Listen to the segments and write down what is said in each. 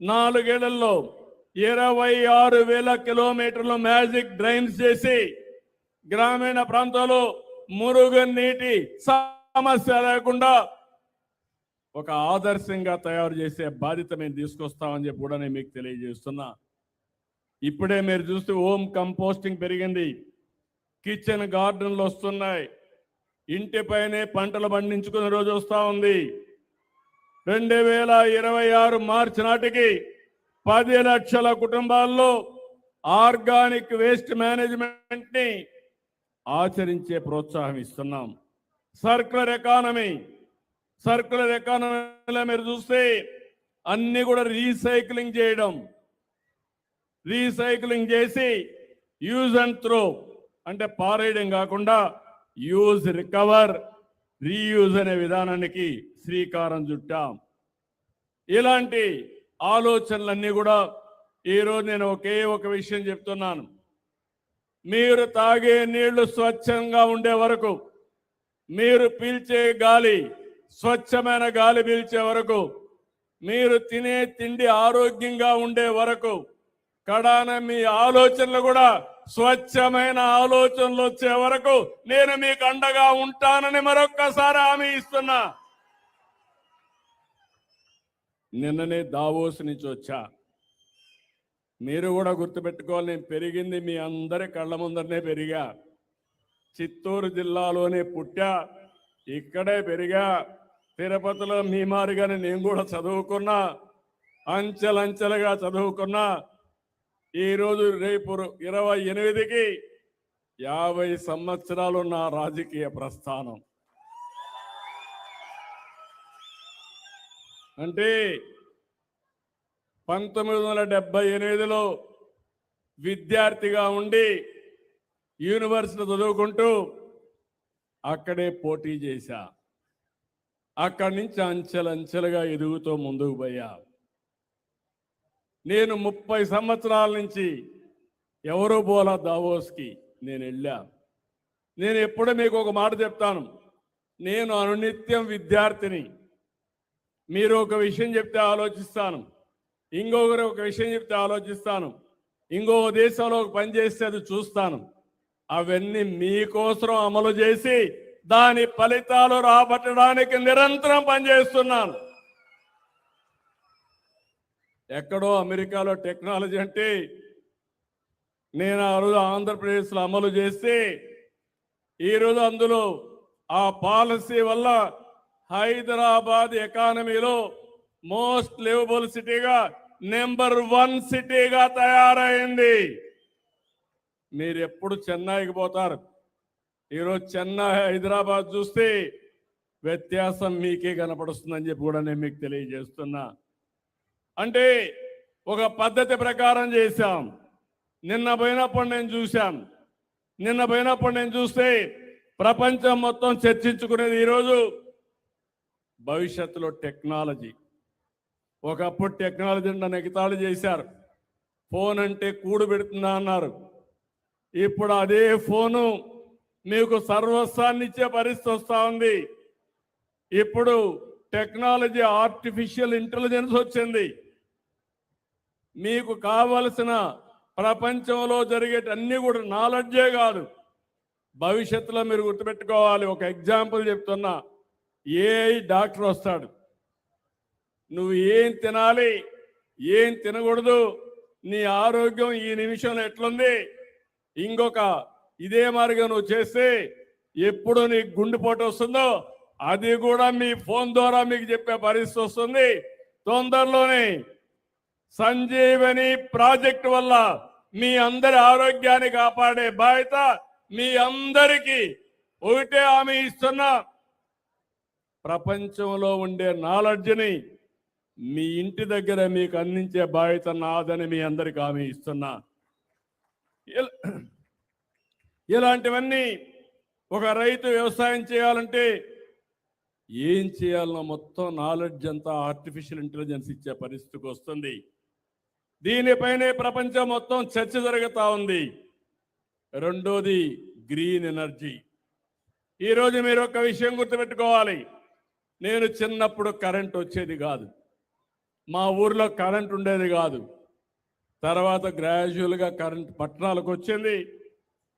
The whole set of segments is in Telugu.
నాలుగేళ్ళలో ఇరవై ఆరు వేల కిలోమీటర్లు మ్యాజిక్ డ్రైన్స్ చేసి గ్రామీణ ప్రాంతాల్లో మురుగునీటి సమస్య లేకుండా ఒక ఆదర్శంగా తయారు చేసే బాధ్యత మేము తీసుకొస్తామని చెప్పి కూడా నేను మీకు తెలియజేస్తున్నా. ఇప్పుడే మీరు చూస్తే హోమ్ కంపోస్టింగ్ పెరిగింది. కిచెన్ గార్డెన్లు వస్తున్నాయి. ఇంటిపైనే పంటలు పండించుకునే రోజు వస్తూ ఉంది. రెండు వేల ఇరవై ఆరు మార్చి నాటికి పది లక్షల కుటుంబాల్లో ఆర్గానిక్ వేస్ట్ మేనేజ్మెంట్ని ఆచరించే ప్రోత్సాహం ఇస్తున్నాం. సర్కులర్ ఎకానమీ సర్కులర్ ఎకానమీలో మీరు చూస్తే అన్ని కూడా రీసైక్లింగ్ చేయడం. రీసైక్లింగ్ చేసి యూజ్ అండ్ త్రో అంటే పారేయడం కాకుండా యూజ్ రికవర్ రీయూజ్ అనే విధానానికి శ్రీకారం చుట్టాం. ఇలాంటి ఆలోచనలన్నీ కూడా ఈరోజు నేను ఒకే ఒక విషయం చెప్తున్నాను. మీరు తాగే నీళ్ళు స్వచ్ఛంగా ఉండే వరకు మీరు పీల్చే గాలి స్వచ్ఛమైన గాలి పీల్చే వరకు మీరు తినే తిండి ఆరోగ్యంగా ఉండే వరకు కడాన మీ ఆలోచనలు కూడా స్వచ్ఛమైన ఆలోచనలు వచ్చే వరకు నేను మీకు అండగా ఉంటానని మరొక్కసారి హామీ ఇస్తున్నా. నిన్ననే దావోస్ నుంచి వచ్చా. మీరు కూడా గుర్తుపెట్టుకోవాలి నేను పెరిగింది మీ అందరి కళ్ళ ముందరనే పెరిగా. చిత్తూరు జిల్లాలోనే పుట్టా ఇక్కడే పెరిగా. తిరుపతిలో మీ మారిగానే నేను కూడా చదువుకున్నా అంచెలంచెలుగా చదువుకున్నా. ఈరోజు రేపు ఇరవై ఎనిమిదికి యాభై సంవత్సరాలు నా రాజకీయ ప్రస్థానం. అంటే పంతొమ్మిది వందల డెబ్బై ఎనిమిదిలో విద్యార్థిగా ఉండి యూనివర్సిటీ చదువుకుంటూ అక్కడే పోటీ చేశా. అక్కడి నుంచి అంచెలంచెలుగా ఎదుగుతూ ముందుకు పోయా. నేను ముప్పై సంవత్సరాల నుంచి ఎవరూ పోలా దావోస్కి నేను వెళ్ళా. నేను ఎప్పుడూ మీకు ఒక మాట చెప్తాను. నేను అనునిత్యం విద్యార్థిని. మీరు ఒక విషయం చెప్తే ఆలోచిస్తాను. ఇంకొకరు ఒక విషయం చెప్తే ఆలోచిస్తాను. ఇంకో దేశంలో ఒక పని చేస్తే అది చూస్తాను. అవన్నీ మీకోసం అమలు చేసి దాని ఫలితాలు రాబట్టడానికి నిరంతరం పనిచేస్తున్నాను ఎక్కడో అమెరికాలో టెక్నాలజీ అంటే నేను ఆ రోజు ఆంధ్రప్రదేశ్లో అమలు చేస్తే ఈరోజు అందులో ఆ పాలసీ వల్ల హైదరాబాద్ ఎకానమీలో మోస్ట్ లివబుల్ సిటీగా నెంబర్ వన్ సిటీగా తయారైంది. మీరు ఎప్పుడు చెన్నైకి పోతారు? ఈరోజు చెన్నై హైదరాబాద్ చూస్తే వ్యత్యాసం మీకే కనపడుస్తుందని చెప్పి కూడా నేను మీకు తెలియజేస్తున్నా. అంటే ఒక పద్ధతి ప్రకారం చేశాం. నిన్న పోయినప్పుడు నేను చూశాను నిన్న పోయినప్పుడు నేను చూస్తే ప్రపంచం మొత్తం చర్చించుకునేది ఈరోజు భవిష్యత్తులో టెక్నాలజీ. ఒకప్పుడు టెక్నాలజీని నన్ను ఎగతాళి చేశారు. ఫోన్ అంటే కూడు పెడుతుందా అన్నారు. ఇప్పుడు అదే ఫోను మీకు సర్వస్వాన్ని ఇచ్చే పరిస్థితి వస్తూ ఉంది. ఇప్పుడు టెక్నాలజీ ఆర్టిఫిషియల్ ఇంటెలిజెన్స్ వచ్చింది. మీకు కావలసిన ప్రపంచంలో జరిగేటన్ని కూడా నాలెడ్జే కాదు. భవిష్యత్తులో మీరు గుర్తుపెట్టుకోవాలి. ఒక ఎగ్జాంపుల్ చెప్తున్నా. ఏ డాక్టర్ వస్తాడు? నువ్వు ఏం తినాలి? ఏం తినకూడదు? నీ ఆరోగ్యం ఈ నిమిషంలో ఎట్లుంది? ఇంకొక ఇదే మార్గం నువ్వు చేస్తే ఎప్పుడు నీకు గుండెపోటు వస్తుందో అది కూడా మీ ఫోన్ ద్వారా మీకు చెప్పే పరిస్థితి వస్తుంది. తొందరలోనే సంజీవని ప్రాజెక్ట్ వల్ల మీ అందరి ఆరోగ్యాన్ని కాపాడే బాధ్యత మీ అందరికీ. ఒకటే హామీ ఇస్తున్నా. ప్రపంచంలో ఉండే నాలెడ్జ్ని మీ ఇంటి దగ్గర మీకు అందించే బాధ్యత నాదని మీ అందరికి హామీ ఇస్తున్నా. ఇలాంటివన్నీ ఒక రైతు వ్యవసాయం చేయాలంటే ఏం చేయాలనో మొత్తం నాలెడ్జ్ అంతా ఆర్టిఫిషియల్ ఇంటెలిజెన్స్ ఇచ్చే పరిస్థితికి వస్తుంది. దీనిపైనే ప్రపంచం మొత్తం చర్చ జరుగుతా ఉంది. రెండోది గ్రీన్ ఎనర్జీ. ఈరోజు మీరు ఒక విషయం గుర్తుపెట్టుకోవాలి. నేను చిన్నప్పుడు కరెంట్ వచ్చేది కాదు. మా ఊర్లో కరెంట్ ఉండేది కాదు. తర్వాత గ్రాడ్యువల్గా కరెంట్ పట్టణాలకు వచ్చింది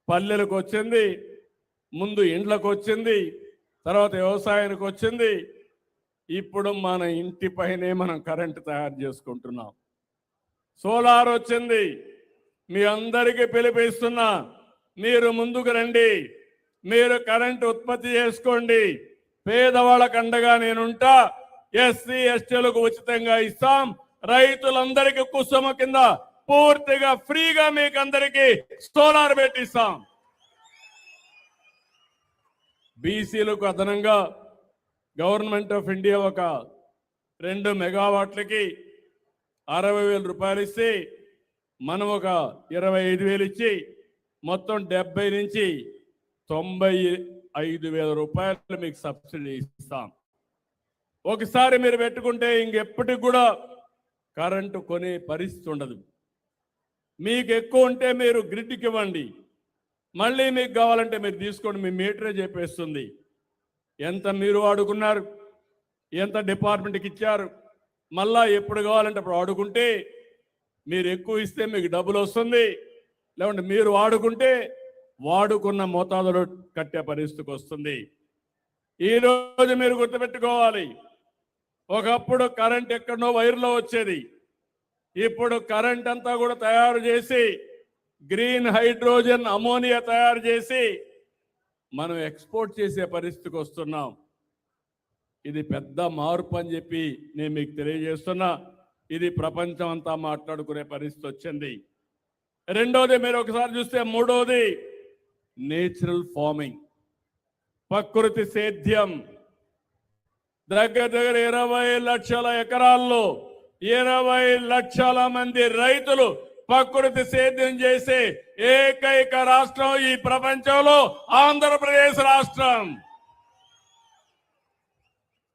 పల్లెలకు వచ్చింది ముందు ఇండ్లకు వచ్చింది తర్వాత వ్యవసాయానికి వచ్చింది. ఇప్పుడు మన ఇంటి పైనే మనం కరెంట్ తయారు చేసుకుంటున్నాం. సోలార్ వచ్చింది. మీ అందరికీ పిలిపిస్తున్నా మీరు ముందుకు రండి. మీరు కరెంట్ ఉత్పత్తి చేసుకోండి. పేదవాళ్ళకు అండగా నేనుంటా ఎస్సీ ఎస్టీలకు ఉచితంగా ఇస్తాం. రైతులందరికీ కుసుమ కింద పూర్తిగా ఫ్రీగా మీకు అందరికీ సోలార్ పెట్టిస్తాం బీసీలకు అదనంగా గవర్నమెంట్ ఆఫ్ ఇండియా ఒక రెండు మెగావాట్లకి అరవై వేల రూపాయలు ఇస్తే మనం ఒక ఇరవై ఐదు వేలు ఇచ్చి మొత్తం డెబ్బై నుంచి తొంభై ఐదు వేల రూపాయలు మీకు సబ్సిడీ ఇస్తాం. ఒకసారి మీరు పెట్టుకుంటే ఇంకెప్పటికి కూడా కరెంటు కొనే పరిస్థితి ఉండదు. మీకు ఎక్కువ ఉంటే మీరు గ్రిడ్కి ఇవ్వండి. మళ్ళీ మీకు కావాలంటే మీరు తీసుకోండి మీ మీటరే చెప్పేస్తుంది. ఎంత మీరు వాడుకున్నారు ఎంత డిపార్ట్మెంట్కి ఇచ్చారు మళ్ళా ఎప్పుడు కావాలంటే అప్పుడు వాడుకుంటే మీరు ఎక్కువ ఇస్తే మీకు డబ్బులు వస్తుంది. లేకుంటే మీరు వాడుకుంటే వాడుకున్న మోతాదులో కట్టే పరిస్థితికి వస్తుంది. ఈరోజు మీరు గుర్తుపెట్టుకోవాలి. ఒకప్పుడు కరెంట్ ఎక్కడనో వైర్లో వచ్చేది. ఇప్పుడు కరెంట్ అంతా కూడా తయారు చేసి గ్రీన్ హైడ్రోజన్ అమోనియా తయారు చేసి మనం ఎక్స్పోర్ట్ చేసే పరిస్థితికి వస్తున్నాం. ఇది పెద్ద మార్పు అని చెప్పి నేను మీకు తెలియజేస్తున్నా. ఇది ప్రపంచం అంతా మాట్లాడుకునే పరిస్థితి వచ్చింది. రెండోది మీరు ఒకసారి చూస్తే మూడోది నేచురల్ ఫార్మింగ్ ప్రకృతి సేద్యం. దగ్గర దగ్గర ఇరవై లక్షల ఎకరాల్లో ఇరవై లక్షల మంది రైతులు ప్రకృతి సేద్యం చేసే ఏకైక రాష్ట్రం ఈ ప్రపంచంలో ఆంధ్రప్రదేశ్ రాష్ట్రం.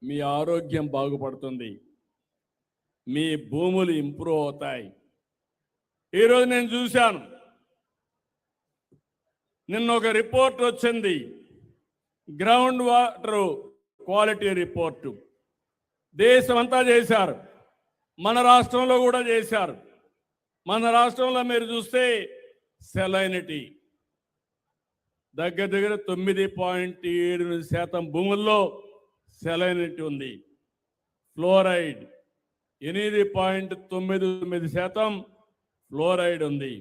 మీ ఆరోగ్యం బాగుపడుతుంది. మీ భూములు ఇంప్రూవ్ అవుతాయి. ఈరోజు నేను చూశాను. నిన్న ఒక రిపోర్ట్ వచ్చింది. Ground water quality report. దేశమంతా చేశారు. మన రాష్ట్రంలో కూడా చేశారు. మన రాష్ట్రంలో మీరు చూస్తే సెలైనిటీ. దగ్గర దగ్గర తొమ్మిది పాయింట్ ఏడు శాతం భూముల్లో సెలైనిటీ ఉంది. ఫ్లోరైడ్ ఎనిమిది పాయింట్ తొమ్మిది తొమ్మిది శాతం ఫ్లోరైడ్ ఉంది.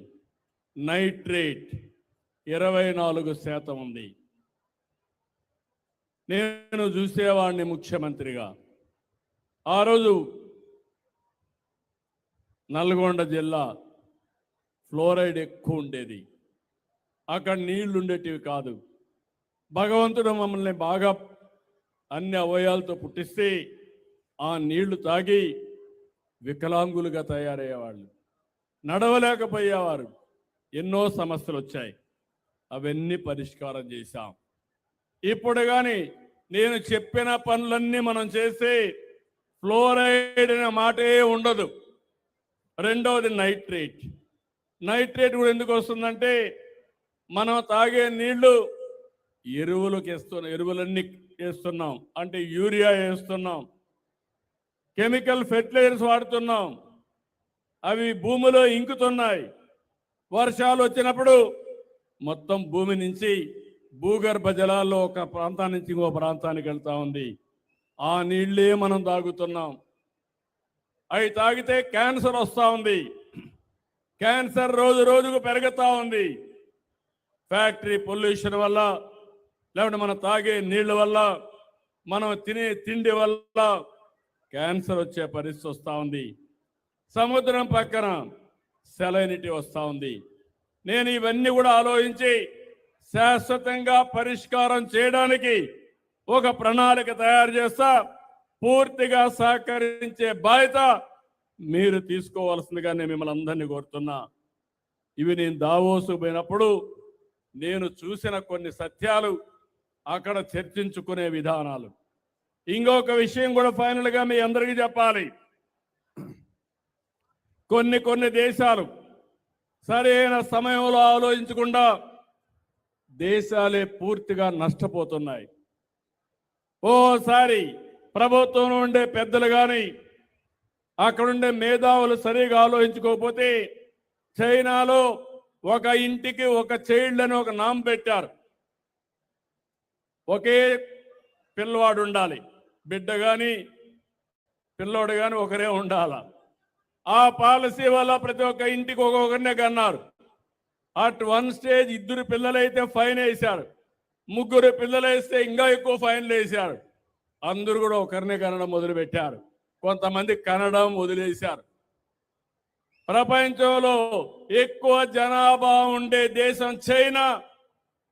నైట్రేట్ ఇరవై నాలుగు శాతం ఉంది. నేను చూసేవాడిని ముఖ్యమంత్రిగా. ఆ రోజు నల్గొండ జిల్లా ఫ్లోరైడ్ ఎక్కువ ఉండేది. అక్కడ నీళ్ళు ఉండేటివి కాదు. భగవంతుడు మమ్మల్ని బాగా అన్ని అవయాలతో పుట్టిస్తే ఆ నీళ్ళు తాగి వికలాంగులుగా తయారయ్యేవాళ్ళు. నడవలేకపోయేవారు. ఎన్నో సమస్యలు వచ్చాయి. అవన్నీ పరిష్కారం చేశాం. ఇప్పుడు కానీ నేను చెప్పిన పనులన్నీ మనం చేస్తే ఫ్లోరైడ్ అనే మాటే ఉండదు. రెండవది నైట్రేట్ నైట్రేట్ కూడా ఎందుకు వస్తుందంటే మనం తాగే నీళ్ళు ఎరువులకు వేస్తున్నాం ఎరువులన్నీ వేస్తున్నాం. అంటే యూరియా వేస్తున్నాం. కెమికల్ ఫెర్టిలైజర్స్ వాడుతున్నాం. అవి భూమిలో ఇంకుతున్నాయి. వర్షాలు వచ్చినప్పుడు మొత్తం భూమి నుంచి భూగర్భ జలాల్లో ఒక ప్రాంతాన్ని నుంచి ఇంకో ప్రాంతానికి వెళ్తా ఉంది. ఆ నీళ్ళే మనం తాగుతున్నాం. అవి తాగితే క్యాన్సర్ వస్తూ ఉంది. క్యాన్సర్ రోజు రోజుకు పెరుగుతూ ఉంది. ఫ్యాక్టరీ పొల్యూషన్ వల్ల లేకుంటే మనం తాగే నీళ్ళ వల్ల మనం తినే తిండి వల్ల క్యాన్సర్ వచ్చే పరిస్థితి వస్తూ ఉంది. సముద్రం పక్కన సెలైనిటీ వస్తూ ఉంది. నేను ఇవన్నీ కూడా ఆలోచించి శాశ్వతంగా పరిష్కారం చేయడానికి ఒక ప్రణాళిక తయారు చేస్తా పూర్తిగా సహకరించే బాధ్యత మీరు తీసుకోవాల్సిందిగా నేను మిమ్మల్ని అందరినీ కోరుతున్నా. ఇవి నేను దావోసు పోయినప్పుడు నేను చూసిన కొన్ని సత్యాలు అక్కడ చర్చించుకునే విధానాలు. ఇంకొక విషయం కూడా ఫైనల్గా మీ అందరికీ చెప్పాలి. కొన్ని కొన్ని దేశాలు సరైన సమయంలో ఆలోచించకుండా దేశాలే పూర్తిగా నష్టపోతున్నాయి. ఓసారి ప్రభుత్వంలో ఉండే పెద్దలు కానీ అక్కడుండే మేధావులు సరిగా ఆలోచించుకోకపోతే చైనాలో ఒక ఇంటికి ఒక చైల్డ్ అని ఒక నామ్ పెట్టారు. ఒకే పిల్లవాడు ఉండాలి. బిడ్డ కానీ పిల్లోడు కానీ ఒకరే ఉండాలా? ఆ పాలసీ వల్ల ప్రతి ఒక్క ఇంటికి ఒక్కొక్కరినే కన్నారు. అట్ వన్ స్టేజ్ ఇద్దరు పిల్లలైతే ఫైన్ వేశారు. ముగ్గురు పిల్లలు వేస్తే ఇంకా ఎక్కువ ఫైన్లు వేశారు. అందరూ కూడా ఒకరినే కనడం మొదలుపెట్టారు. కొంతమంది కనడం వదిలేశారు. ప్రపంచంలో ఎక్కువ జనాభా ఉండే దేశం చైనా.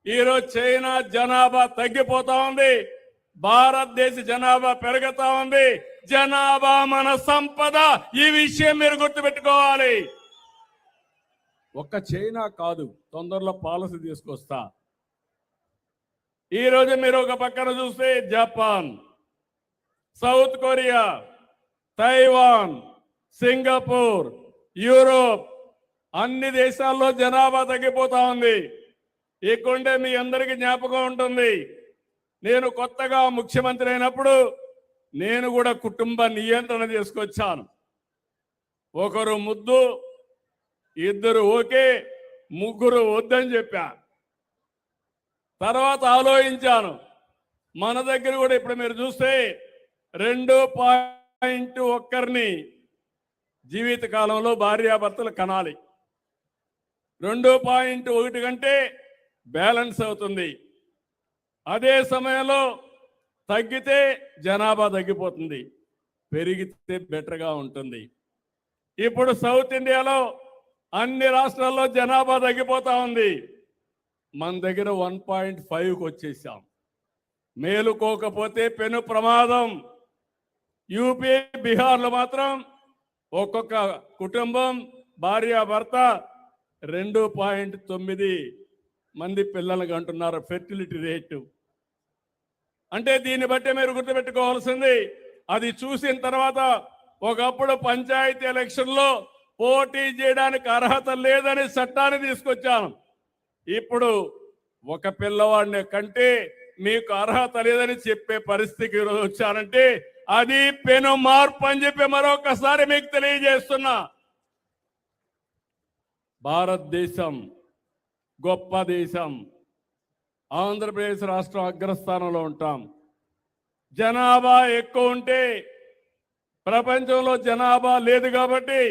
ఈరోజు చైనా జనాభా తగ్గిపోతా ఉంది. భారతదేశ జనాభా పెరుగుతా ఉంది. జనాభా మన సంపద ఈ విషయం మీరు గుర్తుపెట్టుకోవాలి. ఒక్క చైనా కాదు తొందరలో పాలసీ తీసుకొస్తా. ఈ రోజు మీరు ఒక పక్కన చూస్తే Japan South Korea Taiwan Singapore Europe అన్ని దేశాల్లో జనాభా తగ్గిపోతా ఉంది. ఇక్కడుండే మీ అందరికీ జ్ఞాపకం ఉంటుంది. నేను కొత్తగా ముఖ్యమంత్రి అయినప్పుడు నేను కూడా కుటుంబ నియంత్రణ తీసుకొచ్చాను ఒకరు ముద్దు ఇద్దరు ఓకే ముగ్గురు వద్దని చెప్పా. తర్వాత ఆలోచించాను. మన దగ్గర కూడా ఇప్పుడు మీరు చూస్తే రెండు పాయింట్ ఒక్కరిని జీవిత కాలంలో భార్యాభర్తలు కనాలి. రెండు పాయింట్ ఒకటి కంటే బ్యాలెన్స్ అవుతుంది. అదే సమయంలో తగ్గితే జనాభా తగ్గిపోతుంది పెరిగితే బెటర్గా ఉంటుంది. ఇప్పుడు సౌత్ ఇండియాలో అన్ని రాష్ట్రాల్లో జనాభా తగ్గిపోతా ఉంది. మన దగ్గర వన్ పాయింట్ ఫైవ్కి వచ్చేసాం. మేలుకోకపోతే పెను ప్రమాదం. యూపీ బీహార్లో మాత్రం ఒక్కొక్క కుటుంబం భార్య భర్త రెండు పాయింట్ తొమ్మిది మంది పిల్లలకు అంటున్నారు ఫెర్టిలిటీ రేటు. అంటే దీన్ని బట్టి మీరు గుర్తుపెట్టుకోవాల్సింది అది చూసిన తర్వాత ఒకప్పుడు పంచాయతీ ఎలక్షన్లో పోటీ చేయడానికి అర్హత లేదని చట్టాన్ని తీసుకొచ్చాను. ఇప్పుడు ఒక పిల్లవాడిని కంటే మీకు అర్హత లేదని చెప్పే పరిస్థితికి ఈరోజు వచ్చానంటే అది పెను మార్పు అని చెప్పి మరొకసారి మీకు తెలియజేస్తున్నా. భారతదేశం గొప్ప దేశం. ఆంధ్రప్రదేశ్ రాష్ట్రం అగ్రస్థానంలో ఉంటాం. జనాభా ఎక్కువ ఉంటే ప్రపంచంలో జనాభా లేదు కాబట్టి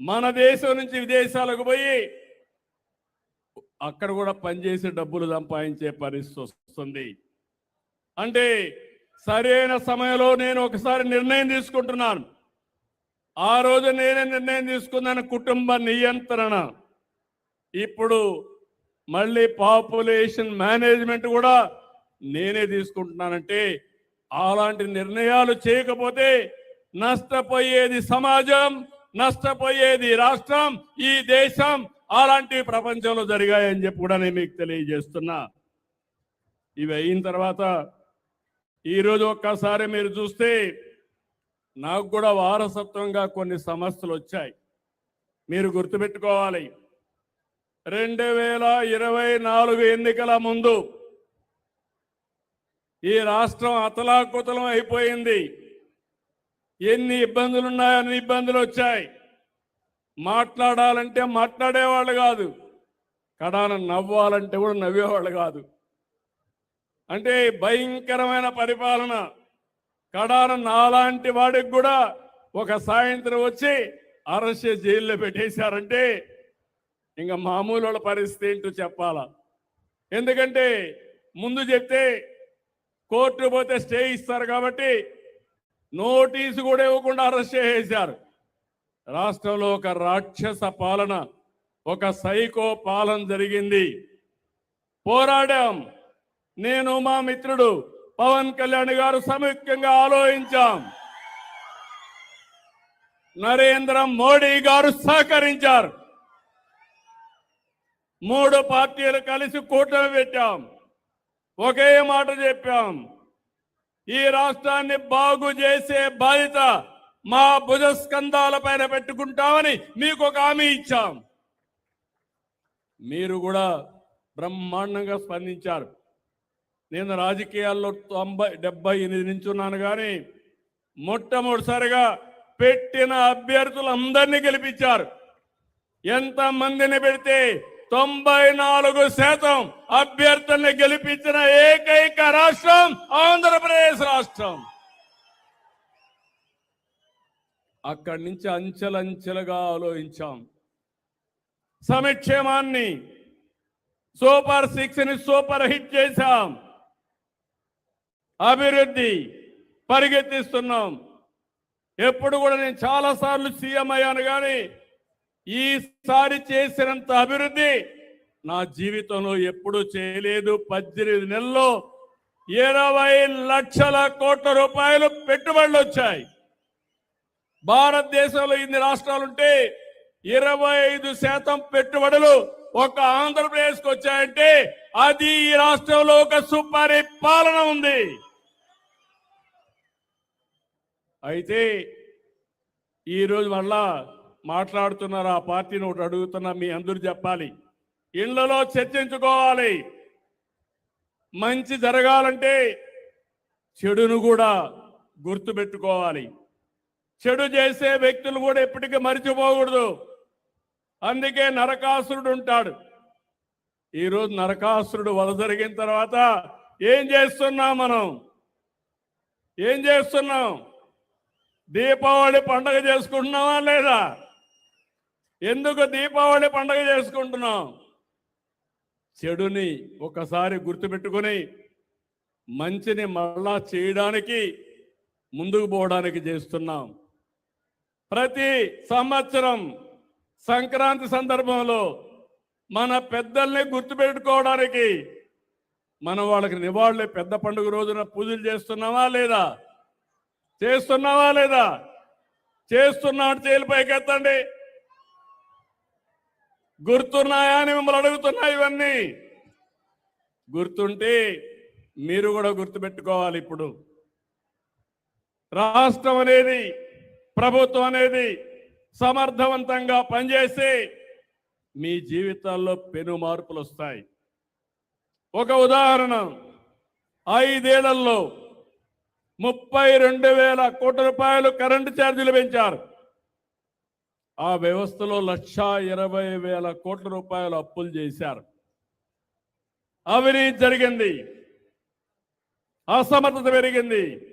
మన దేశం నుంచి విదేశాలకు పోయి అక్కడ కూడా పనిచేసి డబ్బులు సంపాదించే పరిస్థితి వస్తుంది. అంటే సరైన సమయంలో నేను ఒకసారి నిర్ణయం తీసుకుంటున్నాను. ఆ రోజు నేనే నిర్ణయం తీసుకున్నాను కుటుంబ నియంత్రణ. ఇప్పుడు మళ్ళీ పాపులేషన్ మేనేజ్మెంట్ కూడా నేనే తీసుకుంటున్నానంటే అలాంటి నిర్ణయాలు చేయకపోతే నష్టపోయేది సమాజం నష్టపోయేది రాష్ట్రం ఈ దేశం అలాంటి ప్రపంచంలో జరిగాయని చెప్పి కూడా నేను మీకు తెలియజేస్తున్నా. ఇవి అయిన తర్వాత ఈరోజు ఒక్కసారి మీరు చూస్తే నాకు కూడా వారసత్వంగా కొన్ని సమస్యలు వచ్చాయి. మీరు గుర్తుపెట్టుకోవాలి. రెండు వేల ఇరవై నాలుగు ఎన్నికల ముందు ఈ రాష్ట్రం అతలాకుతలం అయిపోయింది. ఎన్ని ఇబ్బందులు ఉన్నాయో అన్ని ఇబ్బందులు వచ్చాయి. మాట్లాడాలంటే మాట్లాడేవాళ్ళు కాదు. కడాన నవ్వాలంటే కూడా నవ్వేవాళ్ళు కాదు. అంటే భయంకరమైన పరిపాలన. కడాన నాలాంటి వాడికి కూడా ఒక సాయంత్రం వచ్చి అరెస్ట్ జైల్లో పెట్టేశారంటే ఇంకా మామూలు వాళ్ళ పరిస్థితి ఏంటో చెప్పాలా? ఎందుకంటే ముందు చెప్తే కోర్టు పోతే స్టే ఇస్తారు కాబట్టి నోటీసు కూడా ఇవ్వకుండా అరెస్ట్ చేసేశారు. రాష్ట్రంలో ఒక రాక్షస పాలన ఒక సైకో పాలన జరిగింది. పోరాడాం. నేను మా మిత్రుడు పవన్ కళ్యాణ్ గారు సముఖ్యంగా ఆలోచించాం. నరేంద్ర మోడీ గారు సహకరించారు. మూడు పార్టీలు కలిసి కూటమి పెట్టాం. ఒకే మాట చెప్పాం. ఈ రాష్ట్రాన్ని బాగు చేసే బాధ్యత మా భుజస్కంధాల పైన పెట్టుకుంటామని మీకు ఒక హామీ ఇచ్చాం. మీరు కూడా బ్రహ్మాండంగా స్పందించారు. నేను రాజకీయాల్లో తొంభై డెబ్బై ఎనిమిది నుంచి ఉన్నాను కానీ మొట్టమొదటిసారిగా పెట్టిన అభ్యర్థులందరినీ గెలిపించారు. ఎంత మందిని పెడితే తొంభై నాలుగు శాతం అభ్యర్థుల్ని గెలిపించిన ఏకైక రాష్ట్రం ఆంధ్రప్రదేశ్ రాష్ట్రం. అక్కడి నుంచి అంచెలంచెలుగా ఆలోచించాం. సమక్షేమాన్ని సూపర్ సిక్స్ని సూపర్ హిట్ చేశాం. అభివృద్ధి పరిగెత్తిస్తున్నాం. ఎప్పుడు కూడా నేను చాలా సార్లు సీఎం అయ్యాను కానీ ఈసారి చేసినంత అభివృద్ధి నా జీవితంలో ఎప్పుడూ చేయలేదు. పద్దెనిమిది నెలల్లో ఇరవై లక్షల కోట్ల రూపాయలు పెట్టుబడులు వచ్చాయి. భారతదేశంలో ఇన్ని రాష్ట్రాలుంటే ఇరవై ఐదు శాతం పెట్టుబడులు ఒక ఆంధ్రప్రదేశ్కి వచ్చాయంటే అది ఈ రాష్ట్రంలో ఒక సుపరిపాలన ఉంది. అయితే ఈరోజు మళ్ళా మాట్లాడుతున్నారు ఆ పార్టీని ఒకటి అడుగుతున్నా మీ అందరూ చెప్పాలి. ఇళ్ళలో చర్చించుకోవాలి. మంచి జరగాలంటే చెడును కూడా గుర్తుపెట్టుకోవాలి. చెడు చేసే వ్యక్తులు కూడా ఎప్పటికీ మరిచిపోకూడదు. అందుకే నరకాసురుడు ఉంటాడు. ఈరోజు నరకాసురుడు వల జరిగిన తర్వాత ఏం చేస్తున్నాం మనం? ఏం చేస్తున్నాం? దీపావళి పండగ చేసుకుంటున్నావా లేదా? ఎందుకు దీపావళి పండగ చేసుకుంటున్నాం? చెడుని ఒకసారి గుర్తుపెట్టుకొని మంచిని మళ్ళా చేయడానికి ముందుకు పోవడానికి చేస్తున్నాం. ప్రతి సంవత్సరం సంక్రాంతి సందర్భంలో మన పెద్దల్ని గుర్తుపెట్టుకోవడానికి మనం వాళ్ళకి నివాళులు పెద్ద పండుగ రోజున పూజలు చేస్తున్నావా లేదా? చేస్తున్నావా లేదా? చేస్తున్నాడు చేలు పైకెత్తండి. గుర్తున్నాయా అని మిమ్మల్ని అడుగుతున్నా ఇవన్నీ. గుర్తుంటే మీరు కూడా గుర్తుపెట్టుకోవాలి ఇప్పుడు. రాష్ట్రం అనేది ప్రభుత్వం అనేది సమర్థవంతంగా పనిచేసి మీ జీవితాల్లో పెను మార్పులు వస్తాయి. ఒక ఉదాహరణ ఐదేళ్ళలో ముప్పై రెండు వేల కోట్ల రూపాయలు కరెంటు ఛార్జీలు పెంచారు. ఆ వ్యవస్థలో లక్షా ఇరవై వేల కోట్ల రూపాయలు అప్పులు చేశారు. అవినీతి జరిగింది. అసమర్థత పెరిగింది.